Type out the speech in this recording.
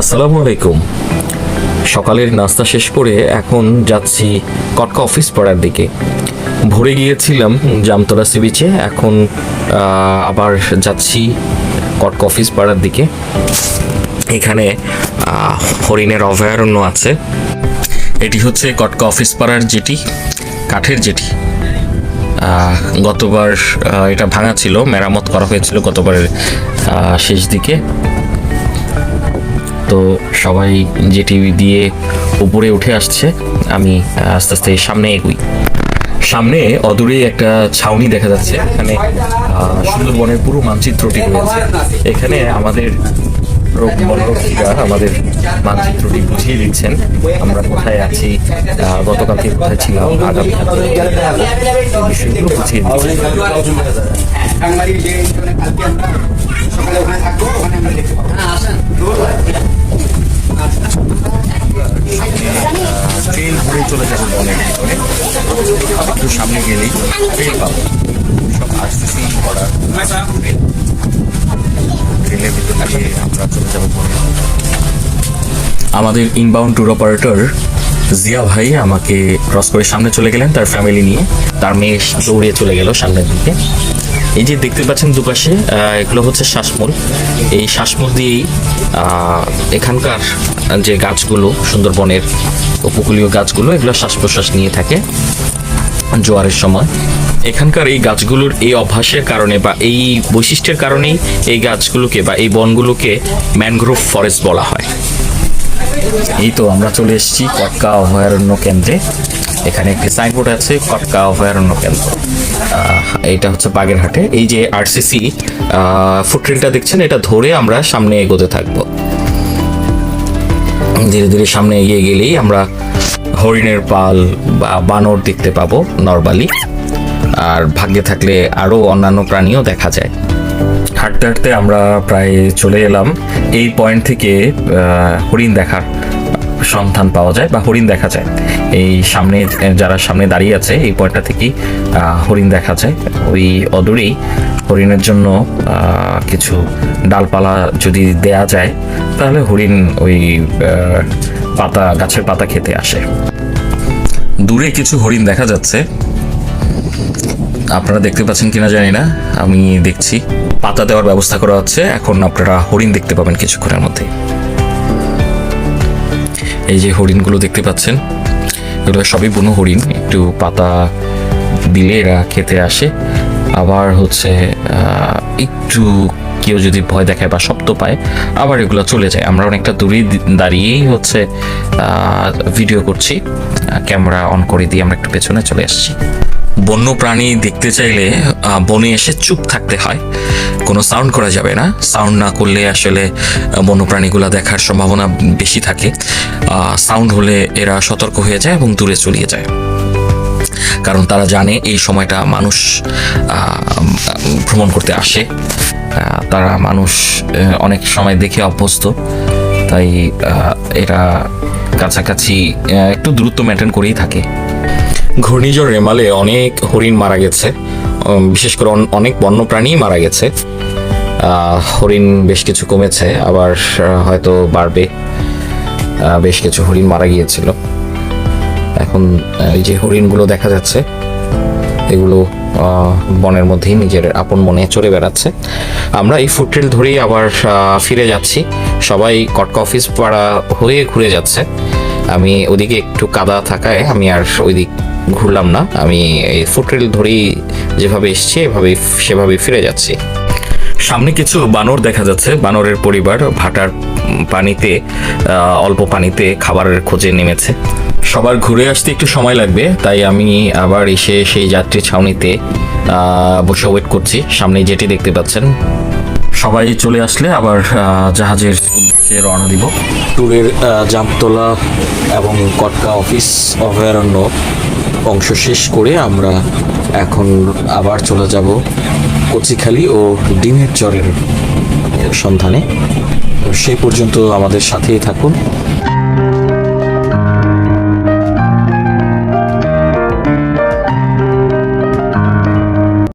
আসসালামু আলাইকুম। সকালের নাস্তা শেষ করে এখন যাচ্ছি কটকা অফিস পাড়ার দিকে। ভরে গিয়েছিলাম জামতলা সি বিচে, এখন আবার যাচ্ছি কটকা অফিস পাড়ার দিকে। এখানে হরিণের অভয়ারণ্য আছে। এটি হচ্ছে কটকা অফিস পাড়ার যেটি কাঠের যেটি গতবার এটা ভাঙা ছিল, মেরামত করা হয়েছিল গতবারের শেষ দিকে। তো সবাই যেটি দিয়ে উপরে উঠে আসছে। আমি আস্তে আস্তে সামনে এগুই। সামনে অদূরে একটা ছাউনি দেখা যাচ্ছে। এখানে সুন্দরবনের পুরো মানচিত্রটি রয়েছে। এখানে আমাদের বনরক্ষীরা আমাদের মানচিত্রটি বুঝিয়ে দিচ্ছেন। আমরা কোথায় আছি আহ, গতকালকে কোথায় ছিলাম আগামী বিষয়গুলো বুঝিয়ে সব আসতেছি করা ভিতর দিয়ে আমরা চলে যাব আমাদের ইনবাউন্ড ট্যুর অপারেটর জিয়া ভাই আমাকে ক্রস করে সামনে চলে গেলেন তার ফ্যামিলি নিয়ে। তার মেয়ে দৌড়ে চলে গেল সামনের দিকে। এই যে দেখতে পাচ্ছেন দুপাশে আহ, এগুলো হচ্ছে শ্বাসমূল। এই শ্বাসমূল দিয়েই আহ, এখানকার যে গাছগুলো সুন্দরবনের উপকূলীয় গাছগুলো এগুলো শ্বাস প্রশ্বাস নিয়ে থাকে জোয়ারের সময়। এখানকার এই গাছগুলোর এই অভ্যাসের কারণে বা এই বৈশিষ্ট্যের কারণেই এই গাছগুলোকে বা এই বনগুলোকে ম্যানগ্রোভ ফরেস্ট বলা হয়। এই তো আমরা চলে এসেছি কটকা অভয়ারণ্য কেন্দ্রে। এখানে একটি সাইনবোর্ড আছে, কটকা অভয়ারণ্য কেন্দ্র। এইটা হচ্ছে বাগেরহাটে। এই যে আরসিসি ফুটট্রেলটা দেখছেন, এটা ধরে আমরা সামনে এগোতে থাকব। ধীরে ধীরে সামনে এগিয়ে গেলেই আমরা হরিণের পাল বা বানর দেখতে পাবো নর্মালি আর ভাগ্যে থাকলে আরও অন্যান্য প্রাণীও দেখা যায়। হাঁটতে হাঁটতে আমরা প্রায় চলে এলাম। এই পয়েন্ট থেকে হরিণ দেখার সন্ধান পাওয়া যায় বা হরিণ দেখা যায়। এই সামনে, যারা সামনে দাঁড়িয়ে আছে, এই পয়েন্টটা থেকেই হরিণ দেখা যায়। ওই অদূরেই হরিণের জন্য কিছু ডালপালা যদি দেয়া যায়, তাহলে হরিণ ওই পাতা, গাছের পাতা খেতে আসে। দূরে কিছু হরিণ দেখা যাচ্ছে। আপনারা দেখতে পাচ্ছেন কিনা জানি না, আমি দেখছি। পাতা দেওয়ার ব্যবস্থা করা হচ্ছে, এখন আপনারা হরিণ দেখতে পাবেন কিছুক্ষণের মধ্যে। এই যে হরিণগুলো দেখতে পাচ্ছেন, এগুলো সবই বুনো হরিণ, একটু পাতা দিলে এরা খেতে আসে। আবার হচ্ছে একটু কেউ যদি ভয় দেখায় বা শব্দ পায়, আবার এগুলো চলে যায়। আমরা অনেকটা দূরেই দি- দাঁড়িয়েই হচ্ছে ভিডিও করছি। ক্যামেরা অন করে দিয়ে আমরা একটু পেছনে চলে আসছি। বন্য প্রাণী দেখতে চাইলে বনে এসে চুপ থাকতে হয়। কোনো সাউন্ড করা যাবে না। সাউন্ড না করলে আসলে বন্য প্রাণীগুলো দেখার সম্ভাবনা বেশি থাকে। সাউন্ড হলে এরা সতর্ক হয়ে যায় এবং দূরে চলিয়ে যায়। কারণ তারা জানে এই সময়টা মানুষ ভ্রমণ করতে আসে। তারা মানুষ অনেক সময় দেখে অভ্যস্ত। তাই এরা কাছাকাছি একটু দূরত্ব মেনটেন করেই থাকে। ঘূর্ণিঝড় রেমালে অনেক হরিণ মারা গেছে বিশেষ করে অন- অনেক বন্যপ্রাণী মারা গেছে। হরিণ বেশ কিছু কমেছে, আবার হয়তো বাড়বে। বেশ কিছু হরিণ মারা গিয়েছিল। এখন এই যে হরিণগুলো দেখা যাচ্ছে, এগুলো বনের মধ্যেই নিজের আপন মনে চড়ে বেড়াচ্ছে। আমরা এই ফুটট্রেল ধরেই আবার ফিরে যাচ্ছি। সবাই কটকা অফিস পাড়া হয়ে ঘুরে যাচ্ছে। আমি ওদিকে একটু কাদা থাকায় আমি আর ওই দিক ঘুরলাম না। আমি এই ফুটট্রেল ধরেই যেভাবে এসছি এভাবেই সেভাবেই ফিরে যাচ্ছি। সামনে কিছু বানর দেখা যাচ্ছে। বানরের পরিবার ভাটার পানিতে অল্প পানিতে খাবারের খোঁজে নেমেছে। সবার ঘুরে আসতে একটু সময় লাগবে তাই আমি আবার এসে সেই যাত্রী ছাউনিতে বসে ওয়েট করছি। সামনে যেটি দেখতে পাচ্ছেন। সবাই চলে আসলে আবার জাহাজের উদ্দেশ্যে রওনা দিব। ট্যুরের জামতলা এবং কটকা অফিস অভয়ারণ্য অংশ শেষ করে আমরা এখন আবার চলে যাব কচিখালি ও ডিমের চরের সন্ধানে। সেই পর্যন্ত আমাদের সাথেই থাকুন।